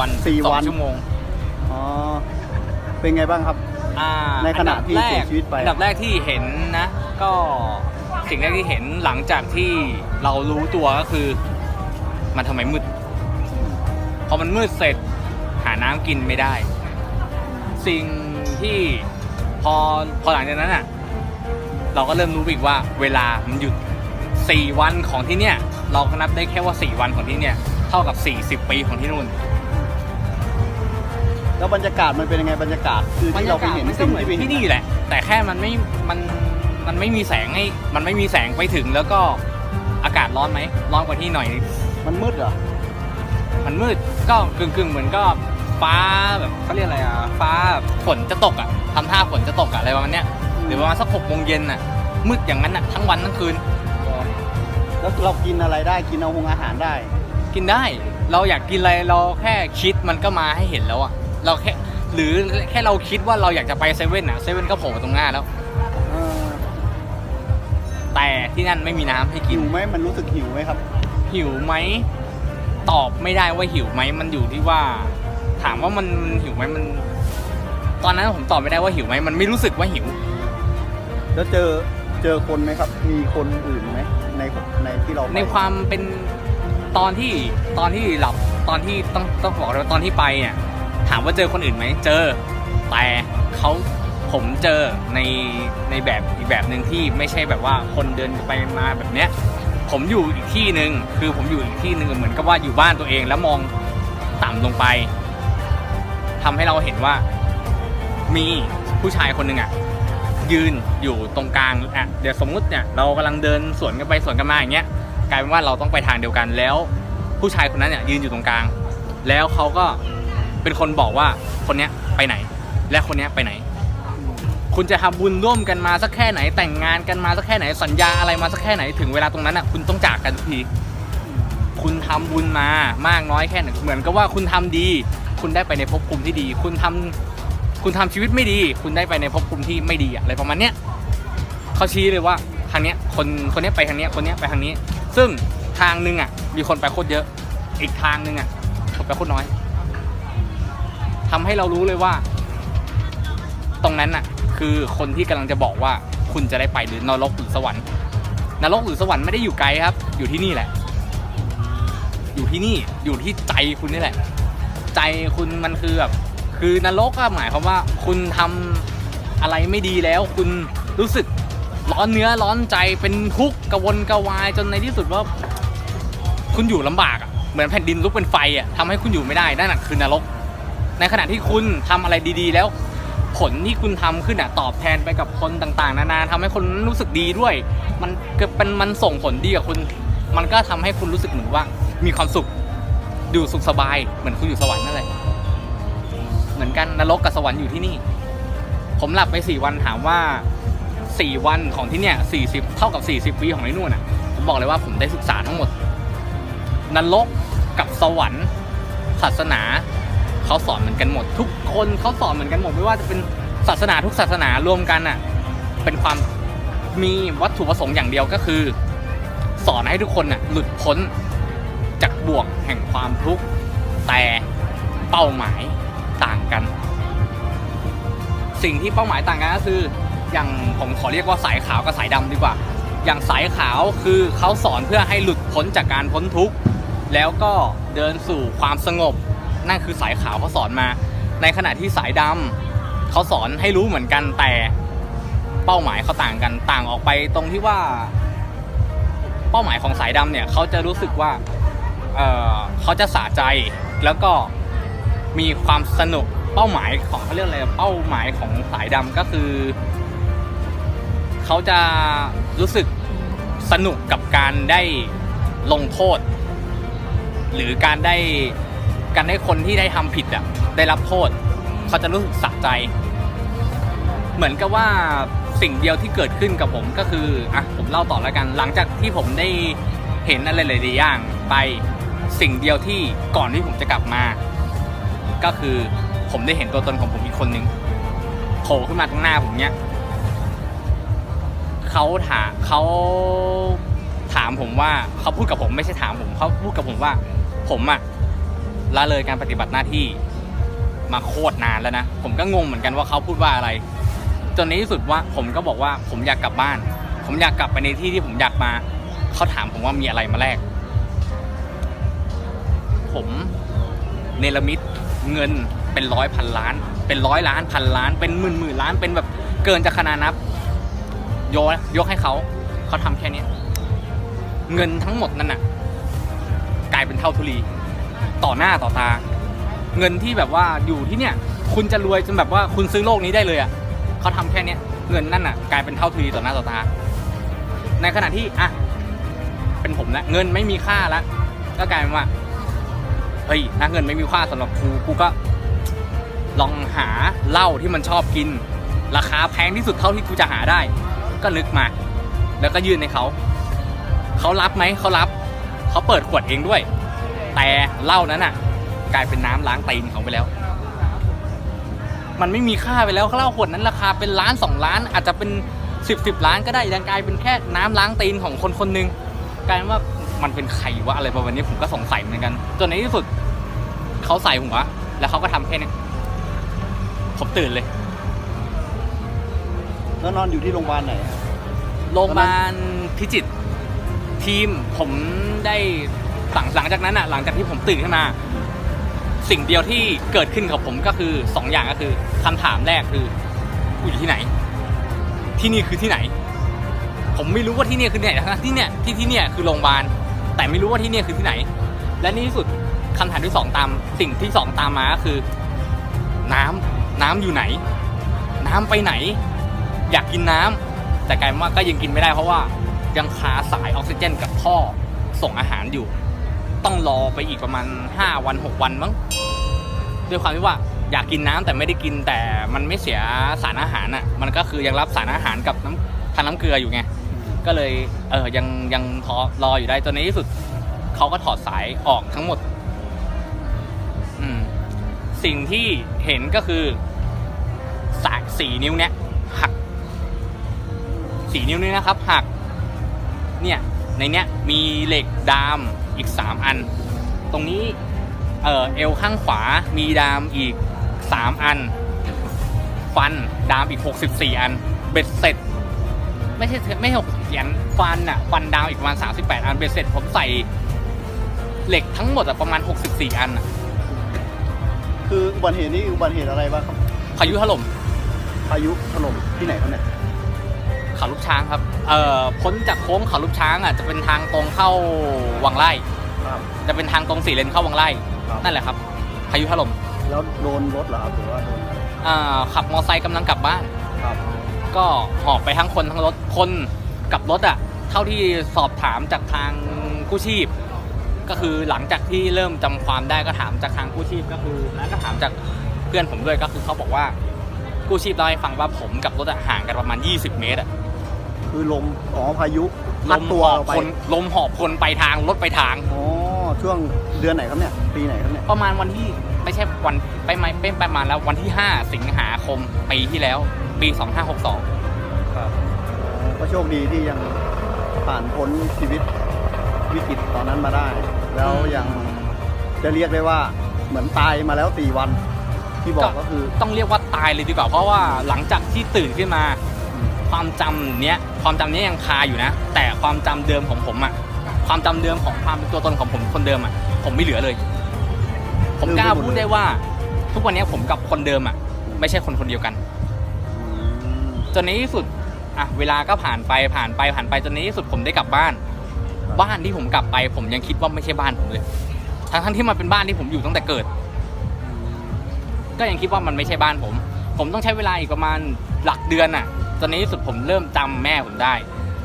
วันสี่สอวังน ชั่วโมงอ๋อเป็นไงบ้างครับ อ่าในขณะที่อันดับแรกเสียชีวิตไป อันดับแรกที่เห็นนะ ก็สิ่งแรกที่เห็นหลังจากที่เรารู้ตัวก็คือ มันทำไมมืด พอมันมืดเสร็จหาน้ำกินไม่ได้ สิ่งที่พอพอหลังจากนั้นอะ เราก็เริ่มรู้อีกว่าเวลามันหยุด 4 วันของที่เนี่ย เราก็นับได้แค่ว่า 4 วันของที่เนี่ย เท่ากับ 40 ปีของที่นู่น แล้วบรรยากาศมันเป็นยังไงบรรยากาศคือที่เราไปเห็นมันก็สิ่งเหมือนที่ไปเห็นที่นี่แหละ แต่แค่มันไม่มันมันไม่มีแสงให้มันไม่มีแสงไปถึงแล้วก็อากาศร้อนไหมร้อนกว่าที่หน่อยมันมืดเหรอมันมืดก็กึ่งกึ่งๆเหมือนก็ฟ้าแบบเขาเรียกอะไรอะฟ้าฝนจะตกอะทำท่าฝนจะตกอะอะไรประมาณเนี้ยหรือประมาณสักหกโมงเย็นอะมืดอย่างนั้นอะทั้งวันทั้งคืน แล้วเรากินอะไรได้กินเอาหงอาหารได้ กินได้ เราอยากกินอะไรเราแค่คิดมันก็มาให้เห็นแล้วอะ เราแค่หรือแค่เราคิดว่าเราอยากจะไปเซเว่นอะเซเว่นก็โผล่มาตรงหน้าแล้ว เออแต่ที่นั่นไม่มีน้ำให้กิหิน วไหมมันรู้สึกหิวไหมครับ หิวไหมตอบไม่ได้ว่าหิวไหมมันอยู่ที่ว่า ถามว่ามันมันหิวไหมมัน ตอนนั้นผมตอบไม่ได้ว่าหิวไหมมันไม่รู้สึกว่าหิว แล้วเจอเจอคนไหมครับ มีคนอื่นไหมในในที่เราไปในความเป็นตอนที่ตอนที่หลับตอนที่ต้องต้องบอกเลยว่าตอนที่ไปเนี่ย ถามว่าเจอคนอื่นไหมเจอ แต่เขาผมเจอในในแบบอีกแบบหนึ่งที่ไม่ใช่แบบว่าคนเดินไปมาแบบเนี้ย ผมอยู่อีกที่หนึ่งคือผมอยู่อีกที่หนึ่งเหมือนกับว่าอยู่บ้านตัวเองแล้วมองต่ำลงไปทำให้เราเห็นว่ามีผู้ชายคนหนึ่งอะยืนอยู่ตรงกลางอะเดี๋ยวสมมุติเนี่ยเรากำลังเดินสวนกันไปสวนกันมาอย่างเงี้ยกลายเป็นว่าเราต้องไปทางเดียวกันแล้ว ผู้ชายคนนั้นเนี่ยยืนอยู่ตรงกลาง แล้วเขาก็ เป็นคนบอกว่าคนเนี้ยไปไหน และคนเนี้ยไปไหน คุณจะทำบุญร่วมกันมาสักแค่ไหน แต่งงานกันมาสักแค่ไหนสัญญาอะไรมาสักแค่ไหนถึงเวลาตรงนั้นอะคุณต้องจากกันทุกที คุณทำบุญมามากน้อยแค่ไหนเหมือนกับว่าคุณทำดี คุณได้ไปในภพภูมิที่ดี คุณทำคุณทำชีวิตไม่ดี คุณได้ไปในภพภูมิที่ไม่ดีอะอะไรประมาณเนี้ยเขาชี้เลยว่าทางเนี้ยคนคนเนี้ยไปทางเนี้ยคนเนี้ยไปทางนี้ ซึ่งทางหนึงอะมีคนไปโคตรเยอะ อีกทางหนึงอะคนไปโคตรน้อย ทำให้เรารู้เลยว่า ตรงนั้นน่ะ คือคนที่กำลังจะบอกว่าคุณจะได้ไปหรือนรกหรือสวรรค์นรกหรือสวรรค์ไม่ได้อยู่ไกลครับ อยู่ที่นี่แหละ อยู่ที่นี่อยู่ที่ใจคุณนี่แหละ ใจคุณมันคือแบบคือนรกก็หมายความว่า คุณทำอะไรไม่ดีแล้ว คุณรู้สึกร้อนเนื้อร้อนใจเป็นทุกข์กระวนกระวายจนในที่สุดว่า คุณอยู่ลำบากอะเหมือนแผ่นดินลุกเป็นไฟอะทำให้คุณอยู่ไม่ได้นั่นแหะคือนรก ในขณะที่คุณทำอะไรดีๆ แล้ว ผลที่คุณทำขึ้นอะตอบแทนไปกับคนต่างๆ นานาทำให้คนรู้สึกดีด้วย มันก็เป็นมันส่งผลดีกับคุณ มันก็ทำให้คุณรู้สึกเหมือนว่า มีความสุขอยู่สุขสบาย เหมือนคุณอยู่สวรรค์นั่นแหละเหมือนกันนรกกับสวรรค์อยู่ที่นี่ ผมหลับไปสี่วันถามว่าสี่วันของที่เนี่ยสี่สิบเท่ากับสี่สิบปีของไอ้นู่นอะ ผมบอกเลยว่าผมได้ศึกษาทั้งหมดนรกกับสวรรค์ศาสนา เขาสอนเหมือนกันหมด ทุกคนเขาสอนเหมือนกันหมดไม่ว่าจะเป็นศาสนาทุกศาสนารวมกันอะเป็นความมีวัตถุประสงค์อย่างเดียวก็คือ สอนให้ทุกคนน่ะหลุดพ้นจากบ่วงแห่งความทุกข์แต่เป้าหมายต่างกัน สิ่งที่เป้าหมายต่างกันก็คืออย่างผมขอเรียกว่าสายขาวกับสายดำดีกว่า อย่างสายขาวคือเขาสอนเพื่อให้หลุดพ้นจากการพ้นทุกข์แล้วก็เดินสู่ความสงบ นั่นคือสายขาวเขาสอนมา ในขณะที่สายดำเขาสอนให้รู้เหมือนกันแต่เป้าหมายเขาต่างกันต่างออกไปตรงที่ว่า เป้าหมายของสายดำเนี่ยเขาจะรู้สึกว่าเเขาจะสะใจแล้วก็มีความสนุกเป้าหมายของเขาเรียกอะไรเป้าหมายของสายดำก็คือ เขาจะรู้สึกสนุกกับการได้ลงโทษ หรือการได้ การได้คนที่ได้ทำผิดอะได้รับโทษเขาจะรู้สึกสะใจ เหมือนกับว่าสิ่งเดียวที่เกิดขึ้นกับผมก็คืออะผมเล่าต่อแล้วกัน หลังจากที่ผมได้เห็นอะไรหลายๆอย่างไปสิ่งเดียวที่ก่อนที่ผมจะกลับมา ก็คือผมได้เห็นตัวตนของผมอีกคนนึงโผล่ขึ้นมาตรงหน้าผมเนี้ยเขาถามเขาถามผมว่าเขาพูดกับผมไม่ใช่ถามผมเขาพูดกับผมว่า ผมอะ ละเลยการปฏิบัติหน้าที่มาโคตรนานแล้วนะ ผมก็งงเหมือนกันว่าเขาพูดว่าอะไร จนในที่สุดว่าผมก็บอกว่าผมอยากกลับบ้าน ผมอยากกลับไปในที่ที่ผมอยากมา เขาถามผมว่ามีอะไรมาแลก ผมเนรมิตเงินเป็นร้อยพันล้าน เป็นร้อยล้านพันล้าน เป็นหมื่นหมื่นล้าน เป็นแบบเกินจะขนาดนับ โยยกให้เขา เขาทำแค่เนี้ยเงินทั้งหมดนั่นน่ะ กลายเป็นเท่าทุลี ต่อหน้าต่อตา เงินที่แบบว่าอยู่ที่เนี่ย คุณจะรวยจนแบบว่าคุณซื้อโลกนี้ได้เลยอะเขาทำแค่เนี้ยเงินนั่นน่ะกลายเป็นเท่าทีต่อหน้าต่อตา ในขณะที่อะเป็นผมนะเงินไม่มีค่าแล้วก็กลายเป็นว่าเฮ้ยถ้าเงินไม่มีค่าสำหรับกูกูก็ลองหาเหล้าที่มันชอบกิน ราคาแพงที่สุดเท่าที่กูจะหาได้ ก็นึกมา แล้วก็ยื่นให้เขา เขารับไหมเขารับ เขาเปิดขวดเองด้วย แต่เหล้านั้นอะ กลายเป็นน้ำล้างตีนเขาไปแล้ว มันไม่มีค่าไปแล้วเหล้าขวดนั้นราคาเป็นล้านสองล้าน อาจจะเป็นสิบสิบล้านก็ได้ยังกลายเป็นแค่น้ำล้างตีนของคนคนหนึ่งกลายเป็นว่ามันเป็นใครวะอะไรประมาณนี้ผมก็สงสัยเหมือนกัน จนในที่สุดเขาใส่หัวแล้วเขาก็ทำแค่นี้ผมตื่นเลยแล้วนอนอยู่ที่โรงพยาบาลไหนโรงพยาบาลพิจิตรทีมผมได้ หลังหลังจากนั้นอะหลังจากที่ผมตื่นขึ้นมา สิ่งเดียวที่เกิดขึ้นกับผมก็คือสองอย่างก็คือคำถามแรกคือกูอยู่ที่ไหน ที่นี่คือที่ไหน ผมไม่รู้ว่าที่นี่คือที่ไหนทั้งๆที่เนี่ยที่ที่เนี่ยคือโรงพยาบาลแต่ไม่รู้ว่าที่เนี่ยคือที่ไหน และนี่ที่สุดคำถามที่สองตามสิ่งที่สองตามมาก็คือ น้ำน้ำอยู่ไหน น้ำไปไหน อยากกินน้ำแต่กลายว่าก็ยังกินไม่ได้เพราะว่ายังคาสายออกซิเจนกับท่อส่งอาหารอยู่ ต้องรอไปอีกประมาณ 5 วัน 6 วันมั้งด้วยความที่ว่าอยากกินน้ำแต่ไม่ได้กินแต่มันไม่เสียสารอาหารอะมันก็คือยังรับสารอาหารกับน้ำทานน้ำเกลืออยู่ไงก็เลยเออยังยังพอรออยู่ได้จนในที่สุดเขาก็ถอดสายออกทั้งหมดอืมสิ่งที่เห็นก็คือสายสี่นิ้วเนี้ยหักสี่นิ้วนี้นะครับหัก เนี่ยในเนี้ยมีเหล็กดาม อีกสามอัน ตรงนี้เออเอวข้างขวามีดามอีกสามอัน ฟันดามอีกหกสิบสี่อัน เบ็ดเสร็จ ไม่ใช่ไม่ใช่หกสิบอันฟันอะฟันดาวอีกประมาณสามสิบแปดอัน เบ็ดเสร็จผมใส่เหล็กทั้งหมดอะประมาณหกสิบสี่อันอะคืออุบัติเหตุนี้อุบัติเหตุอะไรบ้างครับพายุถล่มพายุถล่มที่ไหนครับเนี่ยเขาลูกช้างครับ เอ่อพ้นจากโค้งเขาลูกช้างอะจะเป็นทางตรงเข้าวังไร่ ครับ จะเป็นทางตรงสี่เลนเข้าวังไร่ครับ นั่นแหละครับพายุถล่มแล้วโดนรถเหรอครับหรือว่าโดนอะไรอ่าขับมอไซค์กำลังกลับบ้าน ครับ ก็หอบไปทั้งคนทั้งรถคนกับรถอะเท่าที่สอบถามจากทางกู้ชีพ ก็คือหลังจากที่เริ่มจำความได้ก็ถามจากทางกู้ชีพก็คือแล้วก็ถามจากเพื่อนผมด้วยก็คือเขาบอกว่ากู้ชีพเล่าให้ฟังว่าผมกับรถอะห่างกันประมาณ 20 เมตรอะ คือลมอ๋อพายุลพัดมตัวหอบเราไปคนลมหอบคนไปทางรถไปทาง อ๋อช่วงเดือนไหนครับเนี่ยปีไหนครับเนี่ยประมาณวันที่ไม่ใช่วันไปไม่เป็นประมาณแล้ววันที่ 5 สิงหาคมปีที่แล้ว ปี 2562 ครับก็โชคดีที่ยังผ่านพ้นชีวิตวิกฤตตอนนั้นมาได้ แล้วยังจะเรียกได้ว่าเหมือนตายมาแล้วสี่วัน ที่บอกก็คือ ต้องเรียกว่าตายเลยดีกว่าเพราะว่าหลังจากที่ตื่นขึ้นมา ความจำเนี้ยความจำเนี้ยยังคาอยู่นะ แต่ความจำเดิมของผมอะความจำเดิมของความเป็นตัวตนของผมคนเดิมอะผมไม่เหลือเลย ผมกล้าพูดได้ว่า ทุกวันนี้ผมกับคนเดิมอะไม่ใช่คนคนเดียวกัน จนในที่สุดอะเวลาก็ผ่านไปผ่านไปผ่านไปจนในที่สุดผมได้กลับบ้าน บ้านที่ผมกลับไป ผมยังคิดว่าไม่ใช่บ้านผมเลย ทั้งทั้งๆที่มันเป็นบ้านที่ผมอยู่ตั้งแต่เกิด ก็ยังคิดว่ามันไม่ใช่บ้านผม ผมต้องใช้เวลาอีกประมาณหลักเดือนน่ะ ตอนนี้ที่สุดผมเริ่มจำแม่ผมได้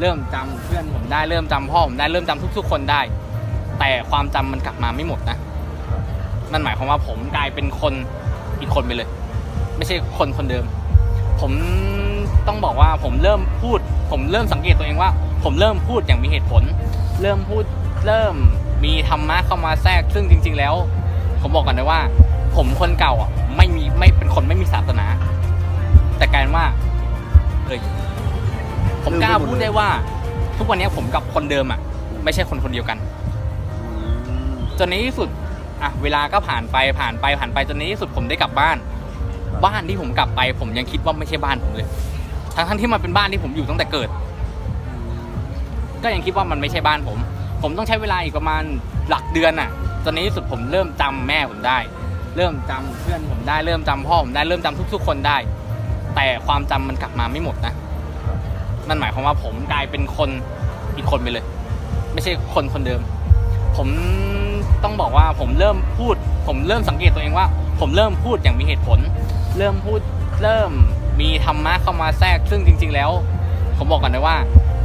เริ่มจำเพื่อนผมได้เริ่มจำพ่อผมได้เริ่มจำทุก ๆ คนได้ แต่ความจำมันกลับมาไม่หมดนะนั่นหมายความว่าผมกลายเป็นคนอีกคนไปเลย ไม่ใช่คนคนเดิม ผมต้องบอกว่าผมเริ่มพูด ผมเริ่มสังเกตตัวเองว่า ผมเริ่มพูดอย่างมีเหตุผล เริ่มพูดเริ่มมีธรรมะเข้ามาแทรกซึ่งจริง ๆ แล้ว ผมบอกก่อนเลยว่า ผมคนเก่าอะไม่มีไม่เป็นคนไม่มีศาสนา แต่กายเป็นว่า เฮ้ยผมกล้าพูดได้ว่า ทุกวันนี้ผมกับคนเดิมอะ ไม่ใช่คนคนเดียวกันอืมจนในที่สุดอะเวลาก็ผ่านไปผ่านไปผ่านไปจนในที่สุดผมได้กลับบ้าน บ้านที่ผมกลับไป ผมยังคิดว่าไม่ใช่บ้านผมเลย ทั้งทั้งๆที่มันเป็นบ้านที่ผมอยู่ตั้งแต่เกิด ก็ยังคิดว่ามันไม่ใช่บ้านผม ผมต้องใช้เวลาอีกประมาณหลักเดือนอะจนในที่สุดผมเริ่มจำแม่ผมได้ เริ่มจำเพื่อนผมได้เริ่มจำพ่อผมได้เริ่มจำทุก ๆ คนได้ แต่ความจำมันกลับมาไม่หมดนะ นั่นหมายความว่าผมกลายเป็นคนอีกคนไปเลย ไม่ใช่คนคนเดิม ผมต้องบอกว่าผมเริ่มพูด ผมเริ่มสังเกตตัวเองว่า ผมเริ่มพูดอย่างมีเหตุผล เริ่มพูดเริ่มมีธรรมะเข้ามาแทรกซึ่งจริง ๆ แล้ว ผมบอกกันเลยว่า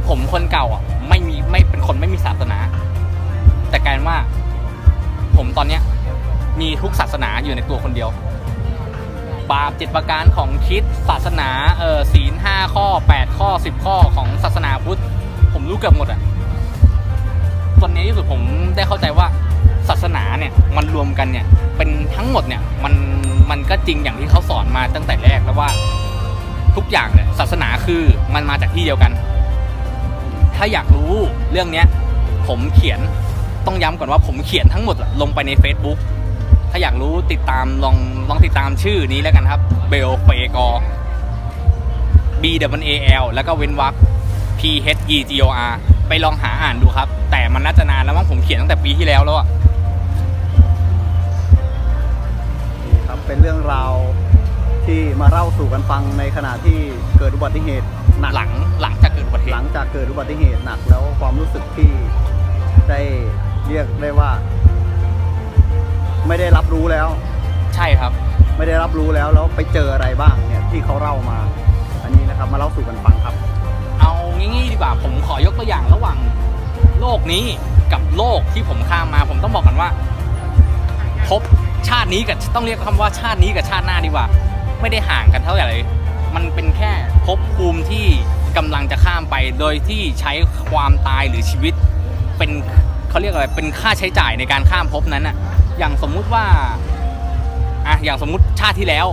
ผมคนเก่าอะไม่มีไม่เป็นคนไม่มีศาสนา แต่กลายว่า ผมตอนเนี้ยมีทุกศาสนาอยู่ในตัวคนเดียว บาปเจ็ประการของคิดศาสนาเออศีลห้าข้อแปดข้อสิบข้อของศาสนาพุทธ ผมรู้เกือบหมดอะตอนนี้ที่สุดผมได้เข้าใจว่าศาสนาเนี่ยมันรวมกันเนี่ยเป็นทั้งหมดเนี่ยมันมันก็จริงอย่างที่เขาสอนมาตั้งแต่แรกแล้วว่าทุกอย่างเนี่ยศาสนาคือมันมาจากที่เดียวกัน ถ้าอยากรู้เรื่องเนี้ยผมเขียนต้องย้ำก่อนว่าผมเขียนทั้งหมดลงไปใน Facebook ถ้าอยากรู้ติดตามลองลองติดตามชื่อนี้แล้วกันครับเบลเฟกอ B W A L แล้วก็เว้นวรรค P H E G O R ไปลองหาอ่านดูครับ แต่มันน่าจะนานแล้วมั้งผมเขียนตั้งแต่ปีที่แล้วแล้วอะนี่ครับเป็นเรื่องราวที่มาเล่าสู่กันฟังในขณะที่เกิดอุบัติเหตุหนักหลังหลังจากเกิดอุบัติเหหลัตุงจากเกิดอุบัติเหตุหนักแล้วความรู้สึกที่ได้เรียกได้ว่า ไม่ได้รับรู้แล้ว ใช่ครับ ไม่ได้รับรู้แล้วแล้วไปเจออะไรบ้างเนี่ยที่เขาเล่ามา อันนี้นะครับมาเล่าสู่กันฟังครับ เอางี้ๆดีกว่าผมขอยกตัวอย่างระหว่างโลกนี้กับโลกที่ผมข้ามมา ผมต้องบอกกันว่าภพชาตินี้กับต้องเรียกคำว่าชาตินี้กับชาติหน้าดีกว่า ไม่ได้ห่างกันเท่าไหร่เลย มันเป็นแค่ภพภูมิที่กำลังจะข้ามไป โดยที่ใช้ความตายหรือชีวิต เป็นเขาเรียกอะไรเป็นค่าใช้จ่ายในการข้ามภพนั้นอะ อย่างสมมุติว่าอะอย่างสมมุติชาติที่แล้ว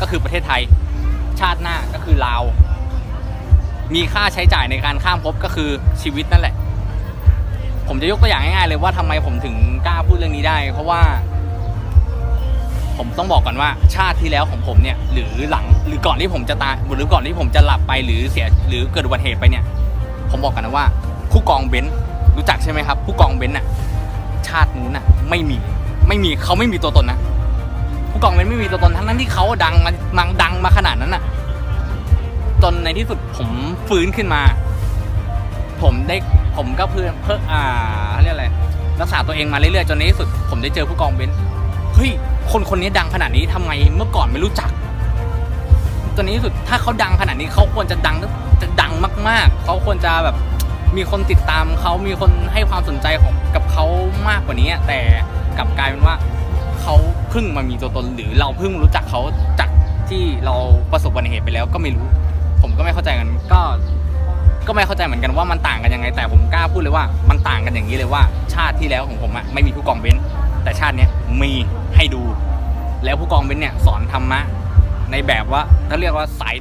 ก็คือประเทศไทย ชาติหน้าก็คือลาว มีค่าใช้จ่ายในการข้ามภพก็คือชีวิตนั่นแหละ ผมจะยกตัวอย่างง่ายๆเลยว่าทำไมผมถึงกล้าพูดเรื่องนี้ได้ เพราะว่า ผมต้องบอกก่อนว่า ชาติที่แล้วของผมเนี่ย หรือหลังหรือก่อนที่ผมจะตายหรือก่อนที่ผมจะหลับไปหรือเสียหรือเกิดอุบัติเหตุไปเนี่ย ผมบอกกันนะว่า ผู้กองเบนซ์รู้จักใช่ไหมครับ ผู้กองเบนซ์น่ะ ชาตินู้นน่ะ ไม่มี ไม่มีเขาไม่มีตัวตนนะผู้กองเบนซ์ไม่มีตัวตนทั้งนั้นที่เขาดังมามังดังมาขนาดนั้นน่ะ จนในที่สุดผมฟื้นขึ้นมา ผมได้ผมก็เพื่อเพิ่มอ่าเขาเรียกอะไรรักษาตัวเองมาเรื่อยๆจนในที่สุด ผมได้เจอผู้กองเบนซ์เฮ้ยคนคนนี้ดังขนาดนี้ทำไมเมื่อก่อนไม่รู้จักจนในที่สุดถ้าเขาดังขนาดนี้เขาควรจะดังจะดังมาก ๆเขาควรจะแบบมีคนติดตามเขามีคนให้ความสนใจของกับเขามากกว่านี้แต่ กลับกลายเป็นว่าเขาเพิ่งมามีตัวตนหรือเราเพิ่งรู้จักเขาจากที่เราประสบอุบัติเหตุไปแล้วก็ไม่รู้ ผมก็ไม่เข้าใจกันก็ก็ไม่เข้าใจเหมือนกันว่ามันต่างกันยังไง แต่ผมกล้าพูดเลยว่ามันต่างกันอย่างนี้เลยว่า ชาติที่แล้วของผมอะไม่มีผู้กองเบนแต่ชาติเนี้ยมีให้ดู แล้วผู้กองเบนเนี่ยสอนธรรมะในแบบว่าถ้าเรียกว่าสาย